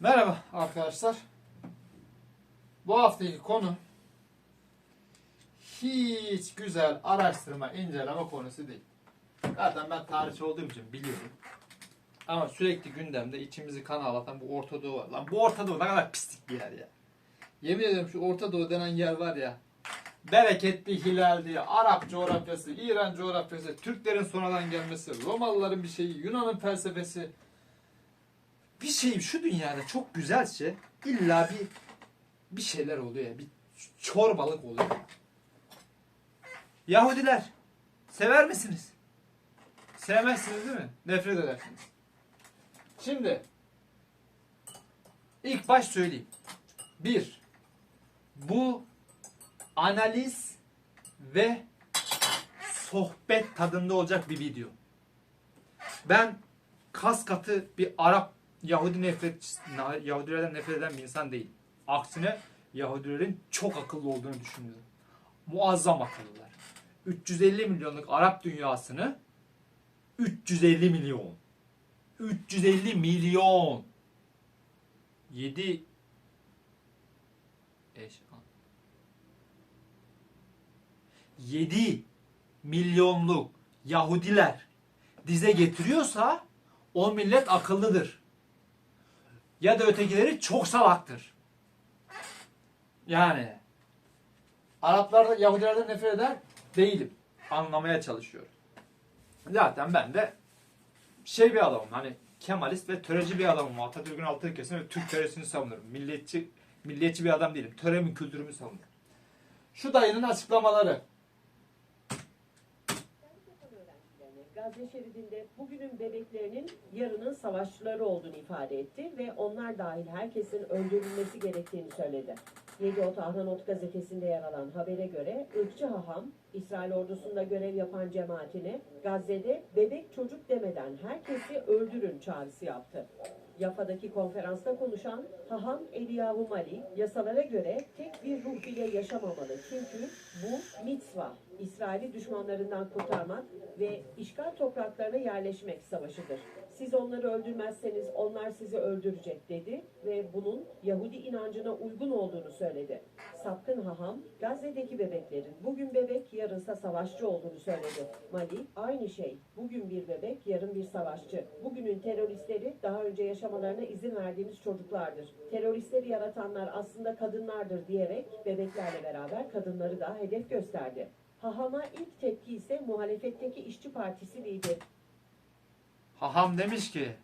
Merhaba arkadaşlar. Bu haftaki konu hiç güzel araştırma, inceleme konusu değil. Zaten ben tarihçi olduğum için biliyorum. Ama sürekli gündemde içimizi kan ağlatan bu Orta Doğu var. Lan bu Orta Doğu ne kadar pislik bir yer ya. Yemin ediyorum şu Orta Doğu denen yer var ya. Bereketli hilal diye Arap coğrafyası, İran coğrafyası, Türklerin sonradan gelmesi, Romalıların bir şeyi, Yunan'ın felsefesi, bir şey şu dünyada çok güzelse illa bir bir şeyler oluyor ya. Bir çorbalık oluyor. Yahudiler sever misiniz? Sevmezsiniz değil mi? Nefret edersiniz. Şimdi ilk baş söyleyeyim. Bir, bu analiz ve sohbet tadında olacak bir video. Ben kas katı bir Arap Yahudi nefret Yahudilerden nefret eden bir insan değil. Aksine Yahudilerin çok akıllı olduğunu düşünüyorum. Muazzam akıllılar. 350 milyonluk Arap dünyasını 350 milyon 350 milyon 7 eş 7 milyonluk Yahudiler dize getiriyorsa o millet akıllıdır. Ya da ötekileri çok salaktır. Yani Araplar Yahudilerden nefret eder değilim. Anlamaya çalışıyorum. Zaten ben de şey bir adamım hani Kemalist ve töreci bir adamım. Atatürk'ün altı kesin ve Türk töresini savunurum. Milliyetçi, milliyetçi bir adam değilim. Töremin kültürümü savunurum. Şu dayının açıklamaları. Gazze şeridinde bugünün bebeklerinin yarının savaşçıları olduğunu ifade etti ve onlar dahil herkesin öldürülmesi gerektiğini söyledi. Yediot Ahranot gazetesinde yer alan habere göre ırkçı haham, İsrail ordusunda görev yapan cemaatine Gazze'de bebek çocuk demeden herkesi öldürün çağrısı yaptı. Yafa'daki konferansta konuşan Haham Eliyahu Mali, yasalara göre tek bir ruh bile yaşamamalı. Çünkü bu mitzvah, İsrail'i düşmanlarından kurtarmak ve işgal topraklarına yerleşmek savaşıdır. Siz onları öldürmezseniz onlar sizi öldürecek dedi ve bunun Yahudi inancına uygun olduğunu söyledi. Sapkın Haham, Gazze'deki bebeklerin bugün bebek yarınsa savaşçı olduğunu söyledi. Mali, aynı şey. Bugün bir bebek, yarın bir savaşçı. Bugünün teröristleri daha önce yaşamalarına izin verdiğimiz çocuklardır. Teröristleri yaratanlar aslında kadınlardır diyerek bebeklerle beraber kadınları da hedef gösterdi. Haham'a ilk tepki ise muhalefetteki işçi partisi lideri Haham demiş ki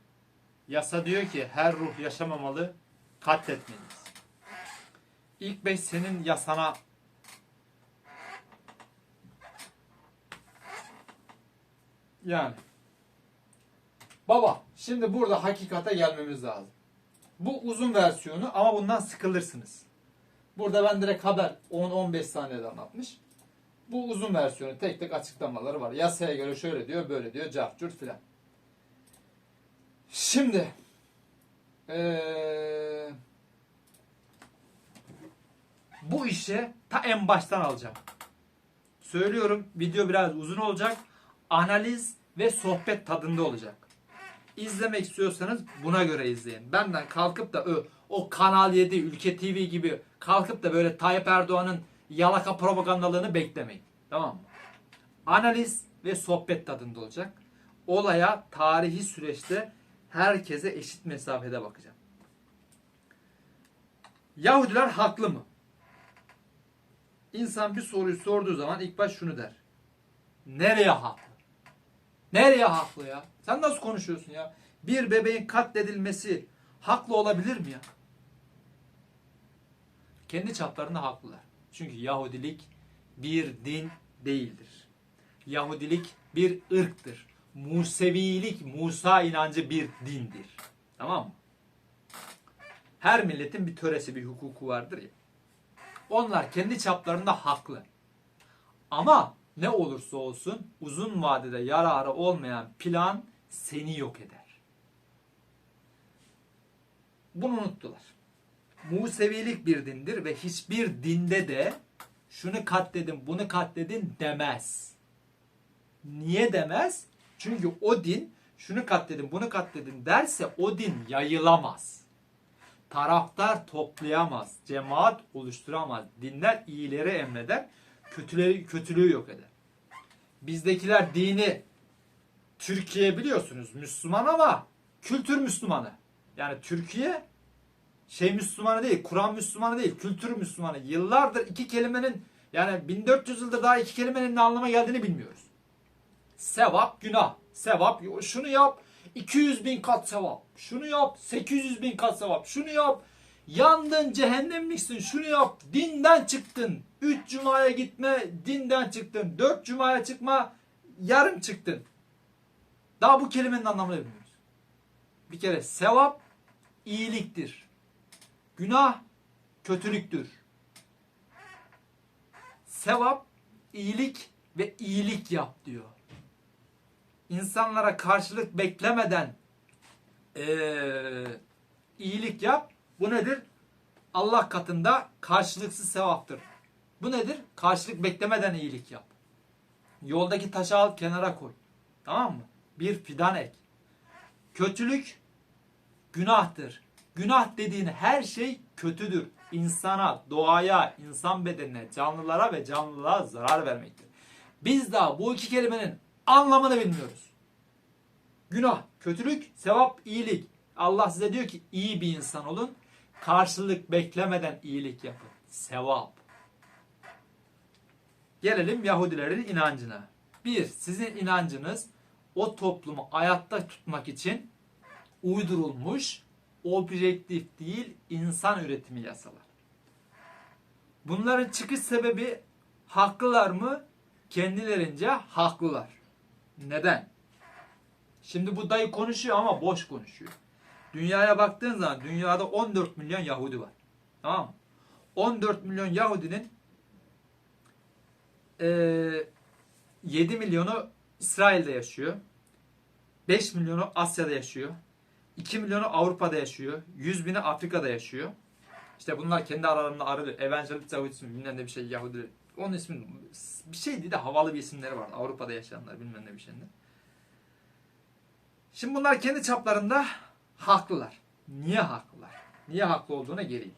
yasa diyor ki her ruh yaşamamalı katletmeliyiz. İlk beş senin yasana yani baba şimdi burada hakikate gelmemiz lazım. Bu uzun versiyonu ama bundan sıkılırsınız. Burada ben direkt haber 10-15 saniyede anlatmış. Bu uzun versiyonu tek tek açıklamaları var. Yasaya göre şöyle diyor, böyle diyor, cartçurt filan. Şimdi eee, bu işe ta en baştan alacağım. Söylüyorum video biraz uzun olacak. Analiz ve sohbet tadında olacak. İzlemek istiyorsanız buna göre izleyin. Benden kalkıp da ö, o Kanal 7, Ülke TV gibi kalkıp da böyle Tayyip Erdoğan'ın yalaka propagandalığını beklemeyin. Tamam mı? Analiz ve sohbet tadında olacak. Olaya tarihi süreçte herkese eşit mesafede bakacağım. Yahudiler haklı mı? İnsan bir soruyu sorduğu zaman ilk baş şunu der. Nereye haklı? Nereye haklı ya? Sen nasıl konuşuyorsun ya? Bir bebeğin katledilmesi haklı olabilir mi ya? Kendi çaplarında haklılar. Çünkü Yahudilik bir din değildir. Yahudilik bir ırktır. Musevilik, Musa inancı bir dindir. Tamam mı? Her milletin bir töresi, bir hukuku vardır ya. Onlar kendi çaplarında haklı. Ama ne olursa olsun uzun vadede yararı olmayan plan seni yok eder. Bunu unuttular. Musevilik bir dindir ve hiçbir dinde de şunu katledin, bunu katledin demez. Niye demez? Çünkü o din şunu katledin, bunu katledin derse o din yayılamaz. Taraftar toplayamaz, cemaat oluşturamaz. Dinler iyileri emreder, kötüleri kötülüğü yok eder. Bizdekiler dini Türkiye biliyorsunuz Müslüman ama kültür Müslümanı. Yani Türkiye şey Müslümanı değil, Kur'an Müslümanı değil, kültür Müslümanı. Yıllardır iki kelimenin yani 1400 yıldır daha iki kelimenin ne anlama geldiğini bilmiyoruz. Sevap, günah. Sevap, şunu yap, 200 bin kat sevap. Şunu yap, 800 bin kat sevap. Şunu yap, yandın cehennemliksin. Şunu yap, dinden çıktın. 3 cumaya gitme, dinden çıktın. 4 cumaya çıkma, yarım çıktın. Daha bu kelimenin anlamını bilmiyoruz. Bir kere sevap iyiliktir. Günah kötülüktür. Sevap iyilik ve iyilik yap diyor. İnsanlara karşılık beklemeden eee, iyilik yap. Bu nedir? Allah katında karşılıksız sevaptır. Bu nedir? Karşılık beklemeden iyilik yap. Yoldaki taşı al kenara koy. Tamam mı? Bir fidan ek. Kötülük günahtır. Günah dediğin her şey kötüdür. İnsana, doğaya, insan bedenine, canlılara ve canlılığa zarar vermektir. Biz daha bu iki kelimenin anlamını bilmiyoruz. Günah, kötülük, sevap, iyilik. Allah size diyor ki iyi bir insan olun. Karşılık beklemeden iyilik yapın. Sevap. Gelelim Yahudilerin inancına. Bir, sizin inancınız o toplumu hayatta tutmak için uydurulmuş, objektif değil insan üretimi yasalar. Bunların çıkış sebebi haklılar mı? Kendilerince haklılar. Neden? Şimdi bu dayı konuşuyor ama boş konuşuyor. Dünyaya baktığın zaman dünyada 14 milyon Yahudi var. Tamam mı? 14 milyon Yahudinin eee 7 milyonu İsrail'de yaşıyor. 5 milyonu Asya'da yaşıyor. 2 milyonu Avrupa'da yaşıyor. 100 bini Afrika'da yaşıyor. İşte bunlar kendi aralarında arıyor. Evangelik Yahudisi bilmem ne bir şey Yahudi. Onun ismi bir şeydi de havalı bir isimleri var. Avrupa'da yaşayanlar bilmem ne bir şeyinde. Şimdi bunlar kendi çaplarında haklılar. Niye haklılar? Niye haklı olduğuna geleyim.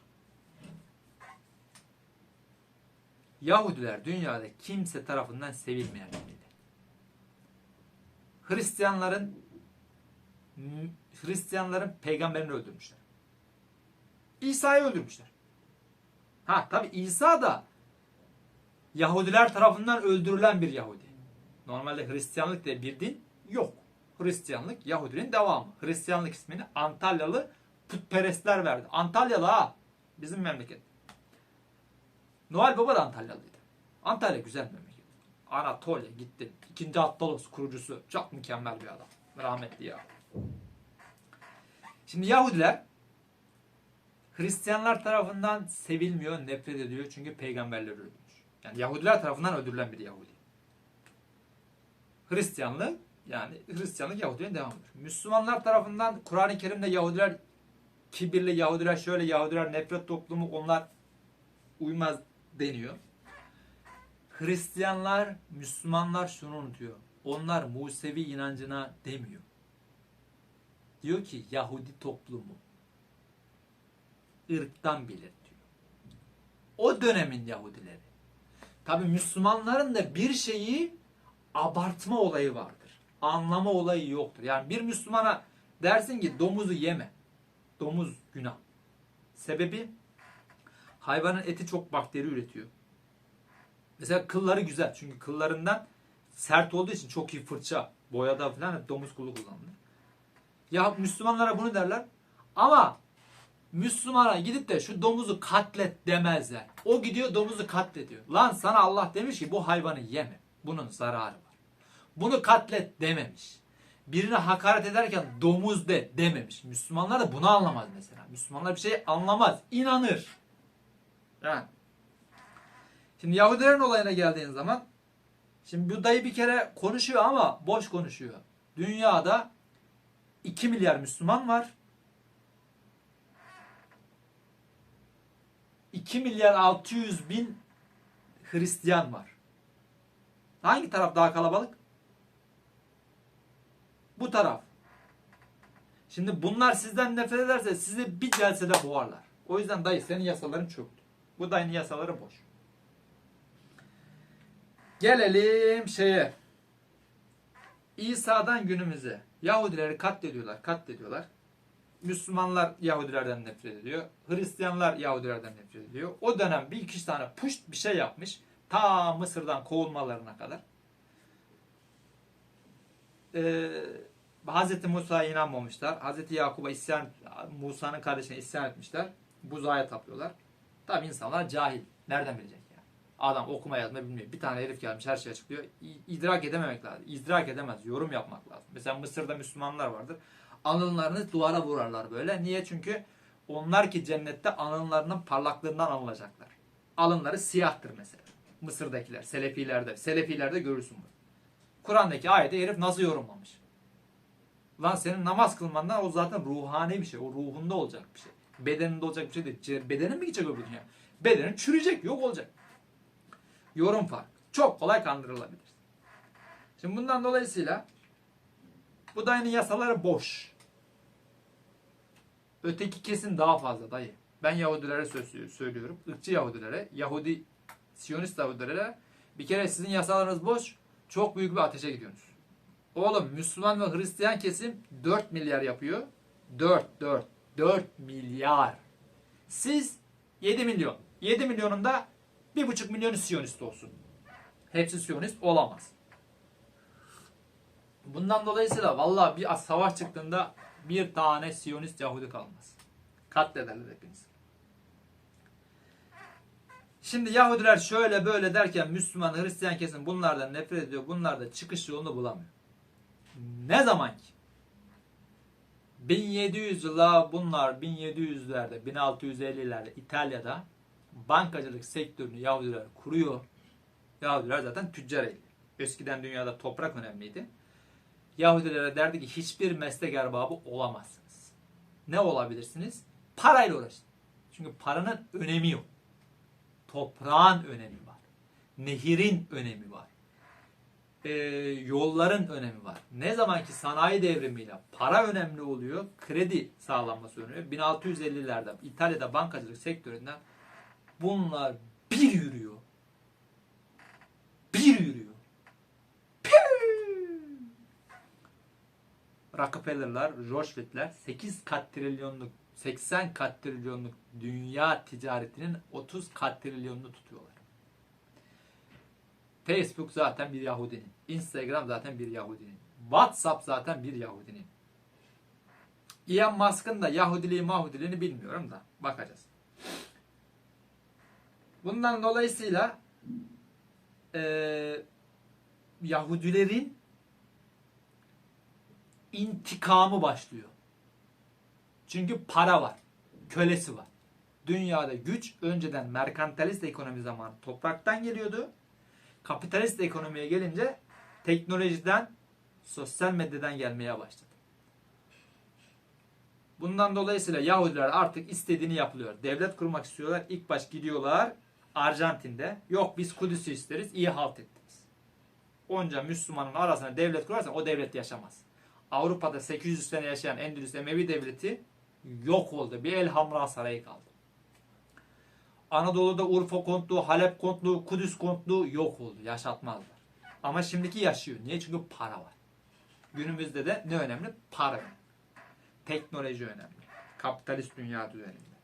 Yahudiler dünyada kimse tarafından sevilmeyen bir millet. Hristiyanların Hristiyanların peygamberini öldürmüşler. İsa'yı öldürmüşler. Ha tabi İsa da Yahudiler tarafından öldürülen bir Yahudi. Normalde Hristiyanlık diye bir din yok. Hristiyanlık Yahudinin devamı. Hristiyanlık ismini Antalyalı putperestler verdi. Antalyalı ha. Bizim memleket. Noel Baba da Antalyalıydı. Antalya güzel memleket. Anatolia gitti. İkinci Attalos kurucusu. Çok mükemmel bir adam. Rahmetli ya. Şimdi Yahudiler Hristiyanlar tarafından sevilmiyor, nefret ediyor çünkü peygamberler öldürmüş. Yani Yahudiler tarafından öldürülen bir Yahudi. Hristiyanlık yani Hristiyanlık Yahudilerin devamıdır. Müslümanlar tarafından Kur'an-ı Kerim'de Yahudiler kibirli, Yahudiler şöyle, Yahudiler nefret toplumu onlar uymaz deniyor. Hristiyanlar, Müslümanlar şunu unutuyor. Onlar Musevi inancına demiyor. Diyor ki Yahudi toplumu ırktan bilir diyor. O dönemin Yahudileri. Tabi Müslümanların da bir şeyi abartma olayı vardır. Anlama olayı yoktur. Yani bir Müslümana dersin ki domuzu yeme. Domuz günah. Sebebi hayvanın eti çok bakteri üretiyor. Mesela kılları güzel. Çünkü kıllarından sert olduğu için çok iyi fırça, boyada falan domuz kulu kullanılır. Ya Müslümanlara bunu derler. Ama Müslümana gidip de şu domuzu katlet demezler. O gidiyor domuzu katlediyor. Lan sana Allah demiş ki bu hayvanı yeme. Bunun zararı var. Bunu katlet dememiş. Birine hakaret ederken domuz de dememiş. Müslümanlar da bunu anlamaz mesela. Müslümanlar bir şey anlamaz. inanır. Yani. Şimdi Yahudilerin olayına geldiğin zaman şimdi bu dayı bir kere konuşuyor ama boş konuşuyor. Dünyada 2 milyar Müslüman var. 2 milyar 600 bin Hristiyan var. Hangi taraf daha kalabalık? Bu taraf. Şimdi bunlar sizden nefret ederse sizi bir celsede boğarlar. O yüzden dayı senin yasaların çöktü. Bu dayının yasaları boş. Gelelim şeye. İsa'dan günümüze. Yahudileri katlediyorlar, katlediyorlar. Müslümanlar Yahudilerden nefret ediyor. Hristiyanlar Yahudilerden nefret ediyor. O dönem bir iki tane puşt bir şey yapmış. Ta Mısır'dan kovulmalarına kadar. Ee, Hz. Musa'ya inanmamışlar. Hz. Yakub'a isyan, Musa'nın kardeşine isyan etmişler. Buzağa tapıyorlar. Tabi insanlar cahil. Nereden bilecek yani? Adam okuma yazma bilmiyor. Bir tane herif gelmiş her şeyi açıklıyor. İdrak edememek lazım. İdrak edemez. Yorum yapmak lazım. Mesela Mısır'da Müslümanlar vardır. Alınlarını duvara vurarlar böyle. Niye? Çünkü onlar ki cennette alınlarının parlaklığından anılacaklar. Alınları siyahtır mesela. Mısır'dakiler, Selefilerde. Selefilerde görürsün bunu. Kur'an'daki ayeti herif nasıl yorumlamış? Lan senin namaz kılmandan o zaten ruhani bir şey. O ruhunda olacak bir şey. Bedeninde olacak bir şey değil. Bedenin mi gidecek öbür dünya? Bedenin çürüyecek, yok olacak. Yorum fark. Çok kolay kandırılabilir. Şimdi bundan dolayısıyla bu dayının yasaları boş. Öteki kesim daha fazla dayı. Ben Yahudilere söz söylüyorum. Irkçı Yahudilere, Yahudi Siyonist Yahudilere bir kere sizin yasalarınız boş. Çok büyük bir ateşe gidiyorsunuz. Oğlum Müslüman ve Hristiyan kesim 4 milyar yapıyor. 4, 4, 4 milyar. Siz 7 milyon. 7 milyonunda 1,5 milyonu Siyonist olsun. Hepsi Siyonist olamaz. Bundan dolayısıyla vallahi bir savaş çıktığında bir tane Siyonist Yahudi kalmaz. Katlederler hepinizi. Şimdi Yahudiler şöyle böyle derken Müslüman, Hristiyan kesim bunlardan nefret ediyor. Bunlar da çıkış yolunu bulamıyor. Ne zaman ki 1700 yıla bunlar 1700'lerde 1650'lerde İtalya'da bankacılık sektörünü Yahudiler kuruyor. Yahudiler zaten tüccar eli. Eskiden dünyada toprak önemliydi. Yahudilere derdi ki hiçbir meslek erbabı olamazsınız. Ne olabilirsiniz? Parayla uğraşın. Çünkü paranın önemi yok. Toprağın önemi var. Nehirin önemi var. Ee, yolların önemi var. Ne zaman ki sanayi devrimiyle para önemli oluyor, kredi sağlanması önemli. 1650'lerde İtalya'da bankacılık sektöründen bunlar bir yürüyor. Bir yürüyor. Piu! Rockefeller'lar, Rothschild'ler 8 kat trilyonluk 80 kat trilyonluk dünya ticaretinin 30 kat trilyonunu tutuyorlar. Facebook zaten bir Yahudinin. Instagram zaten bir Yahudinin. WhatsApp zaten bir Yahudinin. Elon Musk'ın da Yahudiliği Mahudiliğini bilmiyorum da bakacağız. Bundan dolayısıyla eee Yahudilerin intikamı başlıyor. Çünkü para var. Kölesi var. Dünyada güç önceden merkantilist ekonomi zamanı topraktan geliyordu. Kapitalist ekonomiye gelince teknolojiden, sosyal medyadan gelmeye başladı. Bundan dolayısıyla Yahudiler artık istediğini yapılıyor. Devlet kurmak istiyorlar. İlk baş gidiyorlar Arjantin'de. Yok biz Kudüs'ü isteriz. İyi halt ettiniz. Onca Müslümanın arasına devlet kurarsan o devlet yaşamaz. Avrupa'da 800 sene yaşayan Endülüs Emevi devleti yok oldu. Bir El Hamra sarayı kaldı. Anadolu'da Urfa kontluğu, Halep kontluğu, Kudüs kontluğu yok oldu. Yaşatmazlar. Ama şimdiki yaşıyor. Niye? Çünkü para var. Günümüzde de ne önemli? Para. Teknoloji önemli. Kapitalist dünya düzeninde.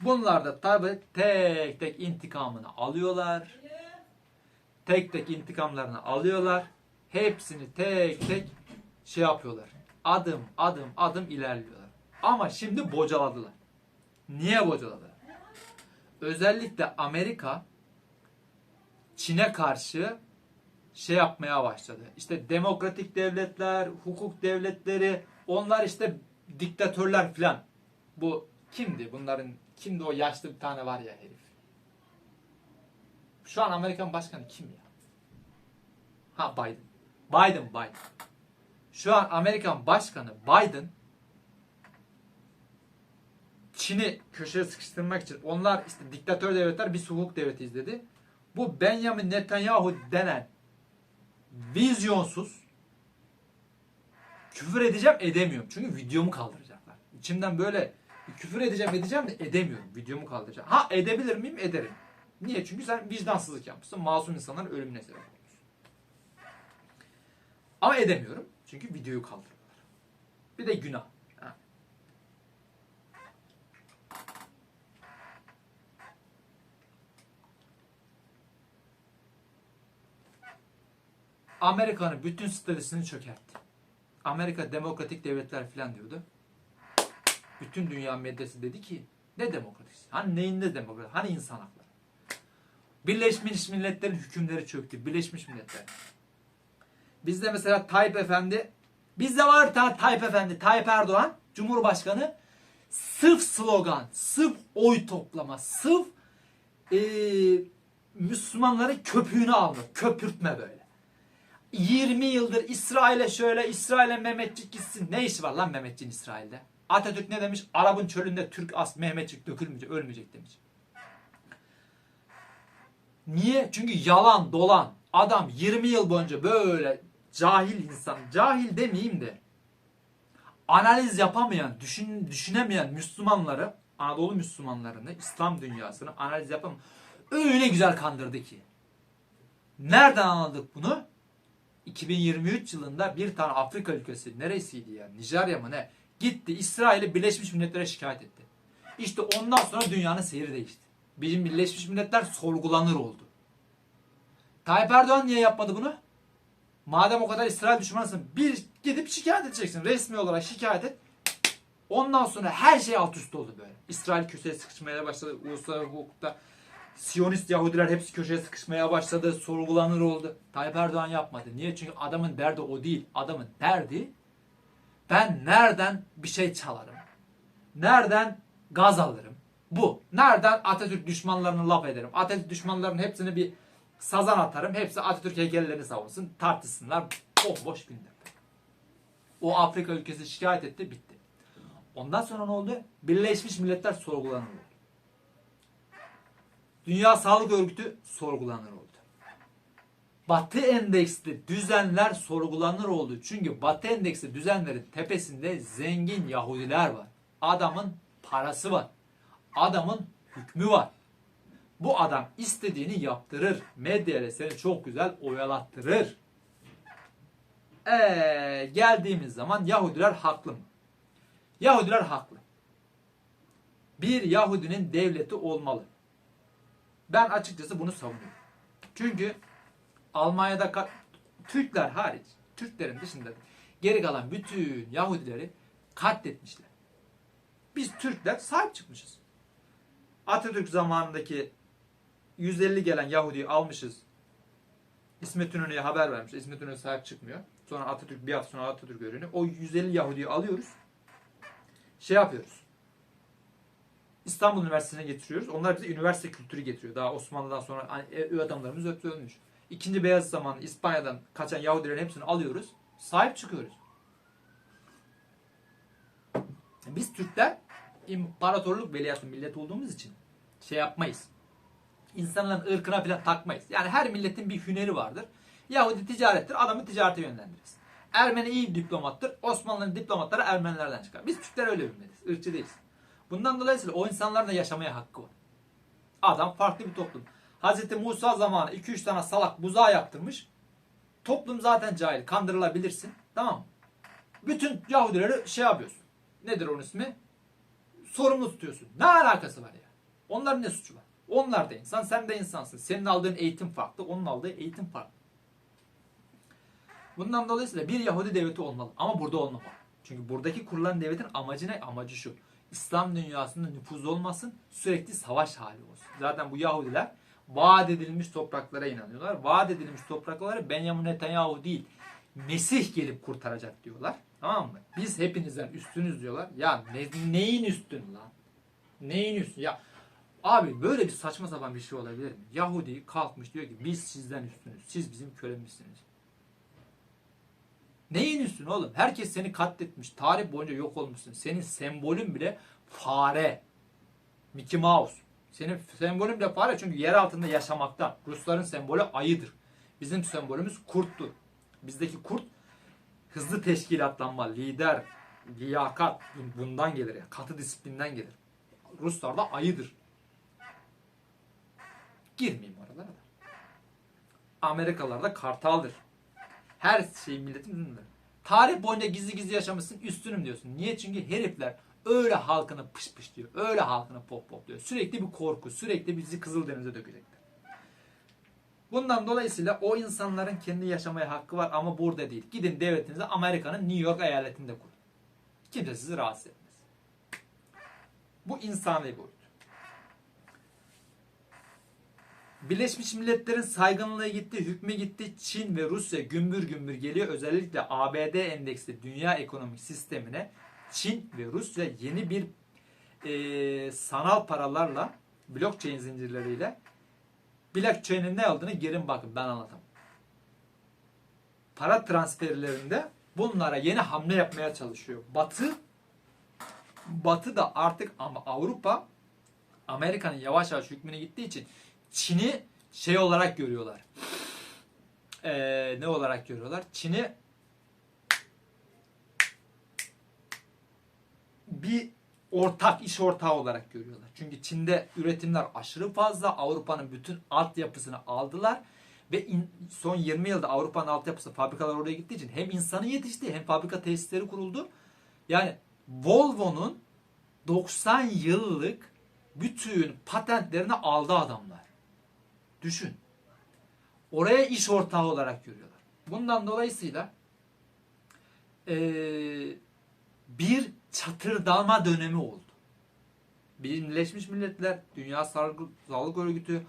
Bunlar da tabi tek tek intikamını alıyorlar. Tek tek intikamlarını alıyorlar. Hepsini tek tek şey yapıyorlar. Adım adım adım ilerliyorlar. Ama şimdi bocaladılar. Niye bocaladılar? Özellikle Amerika Çin'e karşı şey yapmaya başladı. İşte demokratik devletler, hukuk devletleri, onlar işte diktatörler filan. Bu kimdi? Bunların kimdi o yaşlı bir tane var ya herif. Şu an Amerikan başkanı kim ya? Ha Biden. Biden, Biden. Şu an Amerikan başkanı Biden Çin'i köşeye sıkıştırmak için onlar işte diktatör devletler biz hukuk devleti izledi. Bu Benjamin Netanyahu denen vizyonsuz küfür edeceğim edemiyorum. Çünkü videomu kaldıracaklar. İçimden böyle küfür edeceğim edeceğim de edemiyorum. Videomu kaldıracağım. Ha edebilir miyim? Ederim. Niye? Çünkü sen vicdansızlık yapmışsın. Masum insanların ölümüne sebep. Ama edemiyorum. Çünkü videoyu kaldırıyorlar. Bir de günah. Amerika'nın bütün statüsünü çökertti. Amerika demokratik devletler falan diyordu. Bütün dünya medyası dedi ki ne demokratik? Hani neyinde demokrasi? Hani insan hakları? Birleşmiş Milletler'in hükümleri çöktü. Birleşmiş Milletler. Bizde mesela Tayyip Efendi bizde var tane Tayyip Efendi, Tayyip Erdoğan Cumhurbaşkanı sırf slogan, sırf oy toplama, sırf eee Müslümanların köpüğünü almak, köpürtme böyle. 20 yıldır İsrail'e şöyle, İsrail'e Mehmetçik gitsin. Ne işi var lan Mehmetçik'in İsrail'de? Atatürk ne demiş? Arap'ın çölünde Türk as Mehmetçik dökülmeyecek, ölmeyecek demiş. Niye? Çünkü yalan, dolan. Adam 20 yıl boyunca böyle cahil insan, cahil demeyeyim de analiz yapamayan, düşün, düşünemeyen Müslümanları, Anadolu Müslümanlarını, İslam dünyasını analiz yapamayan öyle güzel kandırdı ki. Nereden anladık bunu? 2023 yılında bir tane Afrika ülkesi neresiydi ya? Nijerya mı ne? Gitti İsrail'i Birleşmiş Milletler'e şikayet etti. İşte ondan sonra dünyanın seyri değişti. Bizim Birleşmiş Milletler sorgulanır oldu. Tayyip Erdoğan niye yapmadı bunu? Madem o kadar İsrail düşmanısın bir gidip şikayet edeceksin. Resmi olarak şikayet et. Ondan sonra her şey alt üst oldu böyle. İsrail köşeye sıkışmaya başladı. Uluslararası hukukta Siyonist Yahudiler hepsi köşeye sıkışmaya başladı. Sorgulanır oldu. Tayyip Erdoğan yapmadı. Niye? Çünkü adamın derdi o değil. Adamın derdi ben nereden bir şey çalarım? Nereden gaz alırım? Bu. Nereden Atatürk düşmanlarını laf ederim? Atatürk düşmanlarının hepsini bir sazan atarım. Hepsi Atatürk heykellerini savunsun. Tartışsınlar. Bomboş gündem. O Afrika ülkesi şikayet etti. Bitti. Ondan sonra ne oldu? Birleşmiş Milletler sorgulanır oldu. Dünya Sağlık Örgütü sorgulanır oldu. Batı endeksli düzenler sorgulanır oldu. Çünkü Batı endeksli düzenlerin tepesinde zengin Yahudiler var. Adamın parası var. Adamın hükmü var. Bu adam istediğini yaptırır. Medyayla seni çok güzel oyalattırır. Ee, geldiğimiz zaman Yahudiler haklı mı? Yahudiler haklı. Bir Yahudinin devleti olmalı. Ben açıkçası bunu savunuyorum. Çünkü Almanya'da Türkler hariç, Türklerin dışında geri kalan bütün Yahudileri katletmişler. Biz Türkler sahip çıkmışız. Atatürk zamanındaki 150 gelen Yahudi'yi almışız. İsmet İnönü'ye haber vermiş. İsmet İnönü sahip çıkmıyor. Sonra Atatürk bir hafta sonra Atatürk öğreniyor. O 150 Yahudi'yi alıyoruz. Şey yapıyoruz. İstanbul Üniversitesi'ne getiriyoruz. Onlar bize üniversite kültürü getiriyor. Daha Osmanlı'dan sonra hani, adamlarımız ölmüş. İkinci Beyaz zamanı İspanya'dan kaçan Yahudilerin hepsini alıyoruz. Sahip çıkıyoruz. Biz Türkler imparatorluk veliahtı millet olduğumuz için şey yapmayız. İnsanların ırkına falan takmayız. Yani her milletin bir hüneri vardır. Yahudi ticarettir. Adamı ticarete yönlendiririz. Ermeni iyi diplomattır. Osmanlı'nın diplomatları Ermenilerden çıkar. Biz Türkler öyle bir milletiz. Irkçı değiliz. Bundan dolayısıyla o insanların da yaşamaya hakkı var. Adam farklı bir toplum. Hz. Musa zamanı 2-3 tane salak buzağı yaptırmış. Toplum zaten cahil. Kandırılabilirsin. Tamam mı? Bütün Yahudileri şey yapıyorsun. Nedir onun ismi? Sorumlu tutuyorsun. Ne alakası var ya? Onların ne suçu var? Onlar da insan, sen de insansın. Senin aldığın eğitim farklı, onun aldığı eğitim farklı. Bundan dolayısıyla bir Yahudi devleti olmalı. Ama burada olmamalı. Çünkü buradaki kurulan devletin amacı ne? Amacı şu. İslam dünyasında nüfuz olmasın, sürekli savaş hali olsun. Zaten bu Yahudiler vaat edilmiş topraklara inanıyorlar. Vaat edilmiş toprakları Benjamin Netanyahu değil, Mesih gelip kurtaracak diyorlar. Tamam mı? Biz hepinizden üstünüz diyorlar. Ya ne, neyin üstün lan? Neyin üstün? Ya abi böyle bir saçma sapan bir şey olabilir mi? Yahudi kalkmış diyor ki biz sizden üstünüz. Siz bizim kölemizsiniz. Neyin üstün oğlum? Herkes seni katletmiş. Tarih boyunca yok olmuşsun. Senin sembolün bile fare. Mickey Mouse. Senin sembolün bile fare çünkü yer altında yaşamakta. Rusların sembolü ayıdır. Bizim sembolümüz kurttur. Bizdeki kurt hızlı teşkilatlanma, lider, liyakat bun- bundan gelir. Yani. Katı disiplinden gelir. Ruslar da ayıdır. Girmeyeyim oralara da. Amerikalılar da kartaldır. Her şey milletin ürünüdür. Tarih boyunca gizli gizli yaşamışsın üstünüm diyorsun. Niye? Çünkü herifler öyle halkını pış pış diyor. Öyle halkını pop pop diyor. Sürekli bir korku. Sürekli bizi Kızıldeniz'e dökecekler. Bundan dolayısıyla o insanların kendi yaşamaya hakkı var ama burada değil. Gidin devletinizi Amerika'nın New York eyaletinde kurun. Kimse sizi rahatsız etmez. Bu insani boyut. Birleşmiş Milletler'in saygınlığı gitti, hükmü gitti. Çin ve Rusya gümbür gümbür geliyor. Özellikle ABD endeksli dünya ekonomik sistemine Çin ve Rusya yeni bir eee, sanal paralarla blockchain zincirleriyle blockchain'in ne olduğunu gelin bakın ben anlatamam. Para transferlerinde bunlara yeni hamle yapmaya çalışıyor. Batı Batı da artık ama Avrupa Amerika'nın yavaş yavaş hükmüne gittiği için Çin'i şey olarak görüyorlar. Ee, ne olarak görüyorlar? Çin'i bir ortak iş ortağı olarak görüyorlar. Çünkü Çin'de üretimler aşırı fazla. Avrupa'nın bütün altyapısını aldılar ve in- son 20 yılda Avrupa'nın altyapısı fabrikalar oraya gittiği için hem insanı yetişti hem fabrika tesisleri kuruldu. Yani Volvo'nun 90 yıllık bütün patentlerini aldı adamlar. Düşün. Oraya iş ortağı olarak görüyorlar. Bundan dolayısıyla eee, bir çatırdama dönemi oldu. Birleşmiş Milletler, Dünya Sağlık Örgütü,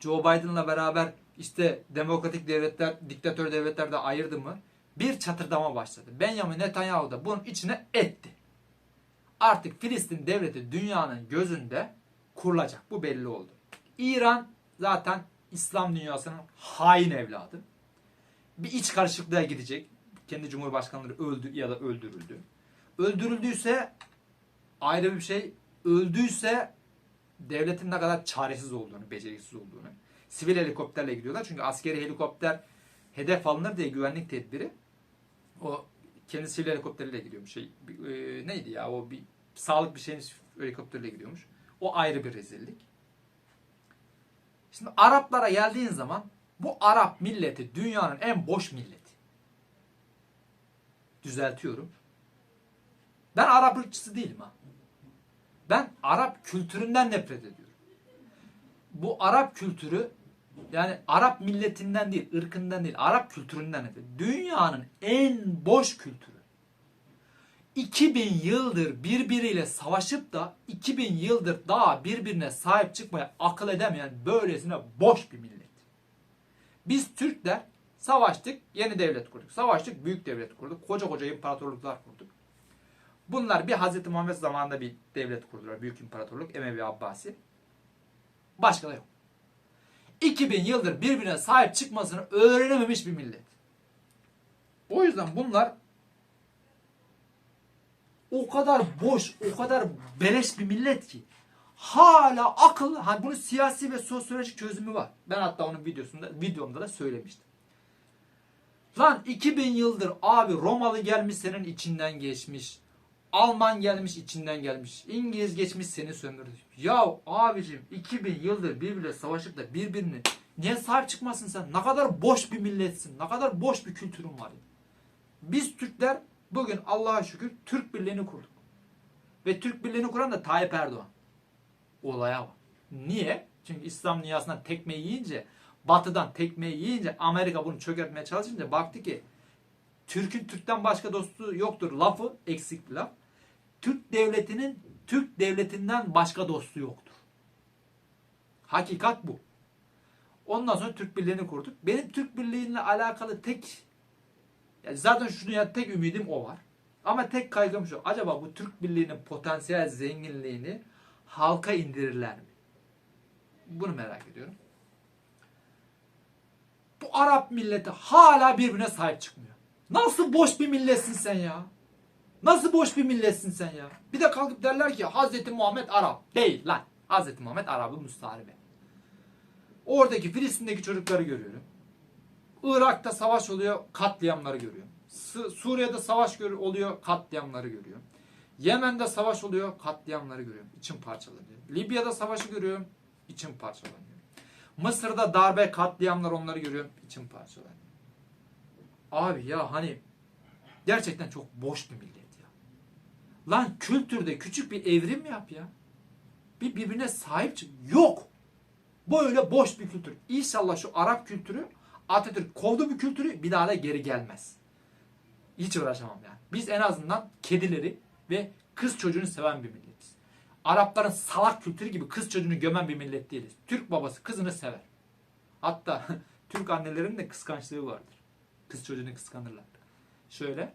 Joe Biden'la beraber işte demokratik devletler, diktatör devletler de ayırdı mı? Bir çatırdama başladı. Benjamin Netanyahu da bunun içine etti. Artık Filistin devleti dünyanın gözünde kurulacak. Bu belli oldu. İran zaten İslam dünyasının hain evladı. Bir iç karışıklığa gidecek. Kendi cumhurbaşkanları öldü ya da öldürüldü. Öldürüldüyse ayrı bir şey. Öldüyse devletin ne kadar çaresiz olduğunu, beceriksiz olduğunu. Sivil helikopterle gidiyorlar. Çünkü askeri helikopter hedef alınır diye güvenlik tedbiri. O kendi sivil helikopteriyle gidiyormuş. Şey, e, neydi ya o bir sağlık bir şeyin helikopteriyle gidiyormuş. O ayrı bir rezillik. Şimdi Araplara geldiğin zaman bu Arap milleti dünyanın en boş milleti. Düzeltiyorum. Ben Arap ırkçısı değilim ha. Ben Arap kültüründen nefret ediyorum. Bu Arap kültürü yani Arap milletinden değil, ırkından değil, Arap kültüründen nefret. Dünyanın en boş kültürü. 2000 yıldır birbiriyle savaşıp da 2000 yıldır daha birbirine sahip çıkmaya akıl edemeyen böylesine boş bir millet. Biz Türkler savaştık, yeni devlet kurduk. Savaştık, büyük devlet kurduk. Koca koca imparatorluklar kurduk. Bunlar bir Hazreti Muhammed zamanında bir devlet kurdular. Büyük imparatorluk, Emevi Abbasi. Başka da yok. 2000 yıldır birbirine sahip çıkmasını öğrenememiş bir millet. O yüzden bunlar o kadar boş, o kadar beleş bir millet ki hala akıl, hani bunun siyasi ve sosyolojik çözümü var. Ben hatta onun videosunda, videomda da söylemiştim. Lan 2000 yıldır abi Romalı gelmiş senin içinden geçmiş. Alman gelmiş içinden gelmiş. İngiliz geçmiş seni sömürdü. Ya abicim 2000 yıldır birbiriyle savaşıp da birbirini niye sahip çıkmasın sen? Ne kadar boş bir milletsin. Ne kadar boş bir kültürün var. Biz Türkler bugün Allah'a şükür Türk Birliği'ni kurduk. Ve Türk Birliği'ni kuran da Tayyip Erdoğan. Olaya bak. Niye? Çünkü İslam dünyasından tekme yiyince, batıdan tekme yiyince, Amerika bunu çökertmeye çalışınca baktı ki Türk'ün Türk'ten başka dostu yoktur lafı eksik bir laf. Türk devletinin Türk devletinden başka dostu yoktur. Hakikat bu. Ondan sonra Türk Birliği'ni kurduk. Benim Türk Birliği'yle alakalı tek yani zaten şunu ya tek ümidim o var. Ama tek kaygım şu. Acaba bu Türk Birliği'nin potansiyel zenginliğini halka indirirler mi? Bunu merak ediyorum. Bu Arap milleti hala birbirine sahip çıkmıyor. Nasıl boş bir milletsin sen ya? Nasıl boş bir milletsin sen ya? Bir de kalkıp derler ki Hazreti Muhammed Arap. Değil lan. Hazreti Muhammed Arap'ı müstaharibe. Oradaki Filistin'deki çocukları görüyorum. Irak'ta savaş oluyor, katliamları görüyorum. Su- Suriye'de savaş oluyor, katliamları görüyorum. Yemen'de savaş oluyor, katliamları görüyorum. İçim parçalanıyor. Libya'da savaşı görüyorum, içim parçalanıyor. Mısır'da darbe, katliamlar onları görüyorum, içim parçalanıyor. Abi ya hani gerçekten çok boş bir millet ya. Lan kültürde küçük bir evrim yap ya. Bir birbirine sahip çık. Yok. Böyle boş bir kültür. İnşallah şu Arap kültürü Atatürk kovdu bir kültürü bir daha da geri gelmez. Hiç uğraşamam yani. Biz en azından kedileri ve kız çocuğunu seven bir milletiz. Arapların salak kültürü gibi kız çocuğunu gömen bir millet değiliz. Türk babası kızını sever. Hatta Türk annelerinin de kıskançlığı vardır. Kız çocuğunu kıskanırlar. Şöyle.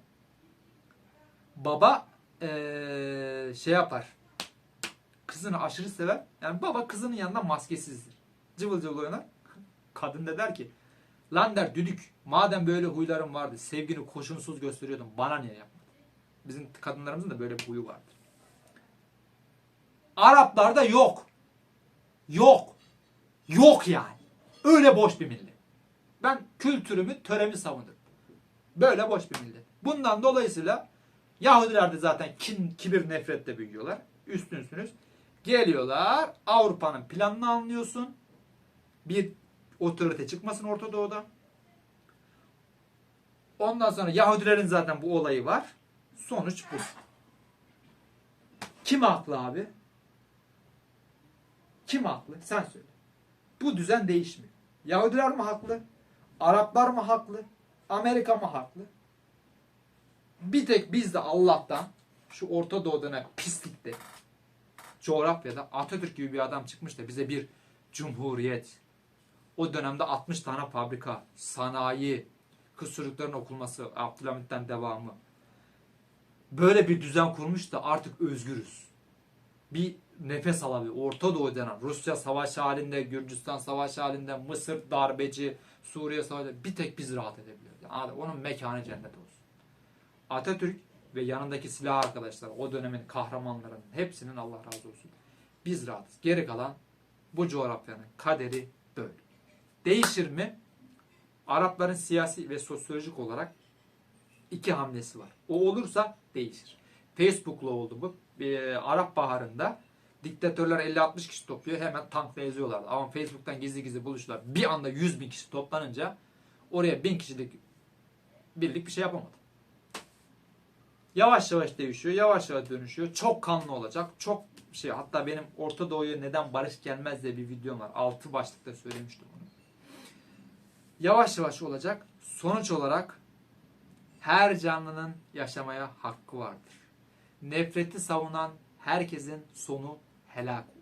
Baba eee, şey yapar. Kızını aşırı sever. Yani baba kızının yanında maskesizdir. Cıvıl cıvıl oynar. Kadın da der ki Lan der düdük madem böyle huyların vardı sevgini koşunsuz gösteriyordun bana niye yapmadın? Bizim kadınlarımızın da böyle bir huyu vardır. Araplarda yok. Yok. Yok yani. Öyle boş bir millet. Ben kültürümü, töremi savunurum. Böyle boş bir millet. Bundan dolayısıyla Yahudiler de zaten kin, kibir, nefretle büyüyorlar. Üstünsünüz. Geliyorlar. Avrupa'nın planını anlıyorsun. Bir otorite çıkmasın Orta Doğu'da. Ondan sonra Yahudilerin zaten bu olayı var. Sonuç bu. Kim haklı abi? Kim haklı? Sen söyle. Bu düzen değişmiyor. Yahudiler mi haklı? Araplar mı haklı? Amerika mı haklı? Bir tek biz de Allah'tan şu Orta Doğu'da ne pislikte coğrafyada Atatürk gibi bir adam çıkmış da bize bir cumhuriyet, o dönemde 60 tane fabrika, sanayi, kız çocukların okulması, Abdülhamit'ten devamı. Böyle bir düzen kurmuş da artık özgürüz. Bir nefes alabilir. Orta Doğu denen Rusya savaş halinde, Gürcistan savaş halinde, Mısır darbeci, Suriye savaşı bir tek biz rahat edebiliyoruz. Yani onun mekanı cennet olsun. Atatürk ve yanındaki silah arkadaşlar, o dönemin kahramanlarının hepsinin Allah razı olsun. Biz rahatız. Geri kalan bu coğrafyanın kaderi. Değişir mi? Arapların siyasi ve sosyolojik olarak iki hamlesi var. O olursa değişir. Facebook'la oldu bu. Bir Arap Baharı'nda diktatörler 50-60 kişi topluyor hemen tankla eziyorlardı. Ama Facebook'tan gizli gizli buluştular. Bir anda 100 bin kişi toplanınca oraya 1000 kişilik birlik bir şey yapamadı. Yavaş yavaş değişiyor, yavaş yavaş dönüşüyor. Çok kanlı olacak, çok şey. Hatta benim Orta Doğu'ya neden barış gelmez diye bir videom var. Altı başlıkta söylemiştim onu. Yavaş yavaş olacak. Sonuç olarak her canlının yaşamaya hakkı vardır. Nefreti savunan herkesin sonu helak olur.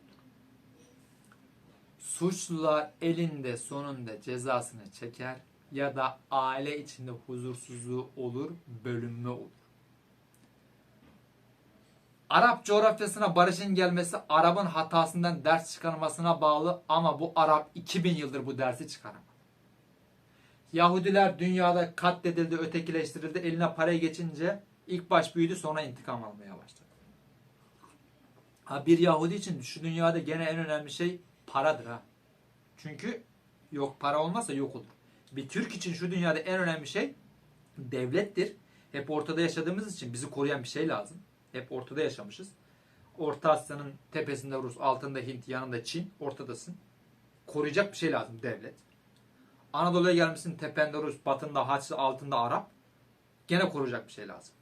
Suçlular elinde sonunda cezasını çeker ya da aile içinde huzursuzluğu olur, bölünme olur. Arap coğrafyasına barışın gelmesi Arap'ın hatasından ders çıkarmasına bağlı ama bu Arap 2000 yıldır bu dersi çıkaramadı. Yahudiler dünyada katledildi, ötekileştirildi. Eline paraya geçince ilk baş büyüdü sonra intikam almaya başladı. Ha bir Yahudi için şu dünyada gene en önemli şey paradır ha. Çünkü yok para olmazsa yok olur. Bir Türk için şu dünyada en önemli şey devlettir. Hep ortada yaşadığımız için bizi koruyan bir şey lazım. Hep ortada yaşamışız. Orta Asya'nın tepesinde Rus, altında Hint, yanında Çin, ortadasın. Koruyacak bir şey lazım devlet. Anadolu'ya gelmişsin tepende Rus, batında Haçlı, altında Arap. Gene koruyacak bir şey lazım.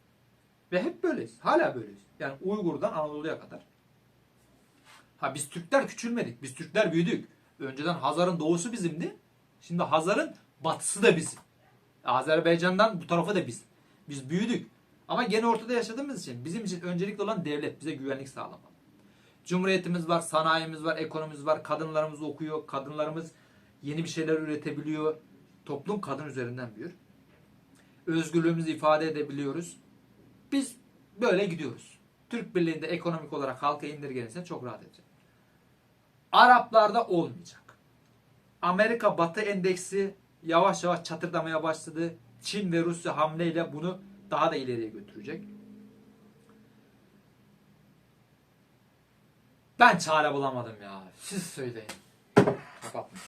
Ve hep böyleyiz. Hala böyleyiz. Yani Uygur'dan Anadolu'ya kadar. Ha biz Türkler küçülmedik. Biz Türkler büyüdük. Önceden Hazar'ın doğusu bizimdi. Şimdi Hazar'ın batısı da bizim. Azerbaycan'dan bu tarafı da bizim. Biz büyüdük. Ama gene ortada yaşadığımız için bizim için öncelikli olan devlet bize güvenlik sağlamalı. Cumhuriyetimiz var, sanayimiz var, ekonomimiz var, kadınlarımız okuyor, kadınlarımız yeni bir şeyler üretebiliyor. Toplum kadın üzerinden büyür. Özgürlüğümüzü ifade edebiliyoruz. Biz böyle gidiyoruz. Türk Birliği'nde ekonomik olarak halka indirgenirse çok rahat edecek. Araplarda olmayacak. Amerika Batı endeksi yavaş yavaş çatırdamaya başladı. Çin ve Rusya hamleyle bunu daha da ileriye götürecek. Ben çare bulamadım ya. Siz söyleyin. Kapatmış.